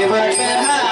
you break my.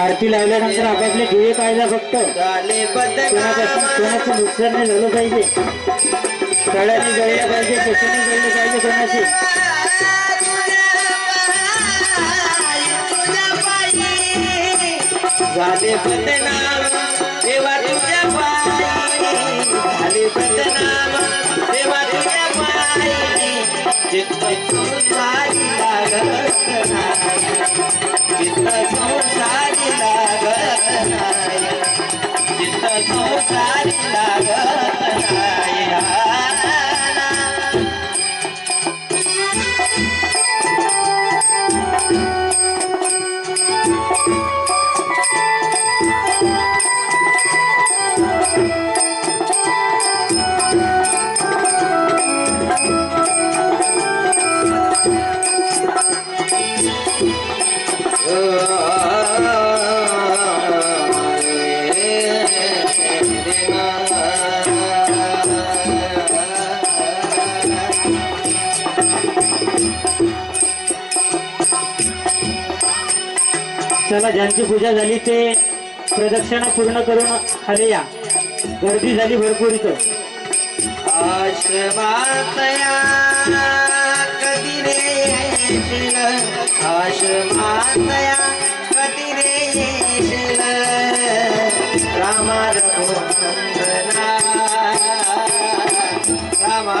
आरती लावल्यानंतर आपापले ध्येय पाहिजे फक्त कोणापासून कोणाचं नुकसान नाही झालं पाहिजे. तळ्याने गळलं पाहिजे कशाने गळलं पाहिजे कोणाचे झाले बदनाम. देवा तुझ्या पायी. झाले बदनाम. देवा तुझ्या पायी. चला ज्यांची पूजा झाली ते प्रदक्षिणा पूर्ण करून खाली या. गर्दी झाली भरपूर इथं. आश्रमातया कधी रे येशील? आश्रमातया कधी रे येशील? रामा रामा